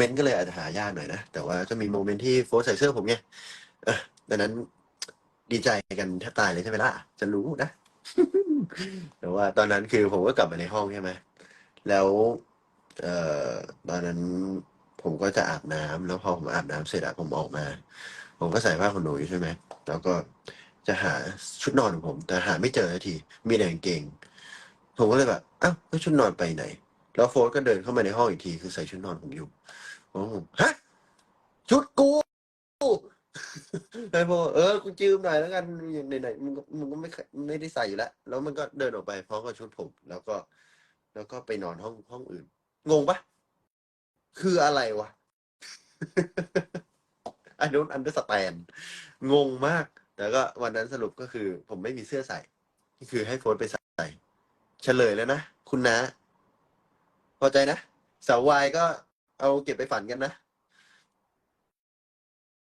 เมนต์ก็เลยอาจจะหายากหน่อยนะ แต่ว่าจะมีโมเมนต์ที่โฟร์ใส่เสื้อผมไงเออดังนั้นดีใจกันแทบตายเลยใช่ไหมล่ะ จะรู้นะ แต่ว่าตอนนั้นคือผมก็กลับมาในห้องใช่ไหมแล้ว เอ่อตอนนั้นผมก็จะอาบน้ำแล้วพอผมอาบน้ำเสร็จอะผมออกมา ผมก็ใส่ผ้าขนหนูอยู่ใช่ไหมแล้วก็จะหาชุดนอนของผม แต่หาไม่เจอสักที มีแต่กางเกง ผมก็เลยแบบอ้าวชุดนอนไปไหน แล้วโฟร์ก็เดินเข้ามาในห้องอีกทีคือใส่ชุดนอนผมอยู่ผมฮะชุดกูไอ้พอเออกูจืมหน่อยแล้วกันไหนไหนๆมึงก็มึงก็ไม่ไม่ได้ใส่อยู่แล้วแล้วมันก็เดินออกไปพร้อมกับชุดผม แล้วก็ แล้วก็ไปนอนห้องห้องอื่น งงปะคืออะไรวะ I don't understand งงมาก แต่ก็วันนั้นสรุปก็คือ ผมไม่มีเสื้อใส่คือให้โฟนไปใส่เฉลยแล้วนะ คุณนะ พอใจนะสาววายก็เอาเก็บไปฝันกันนะ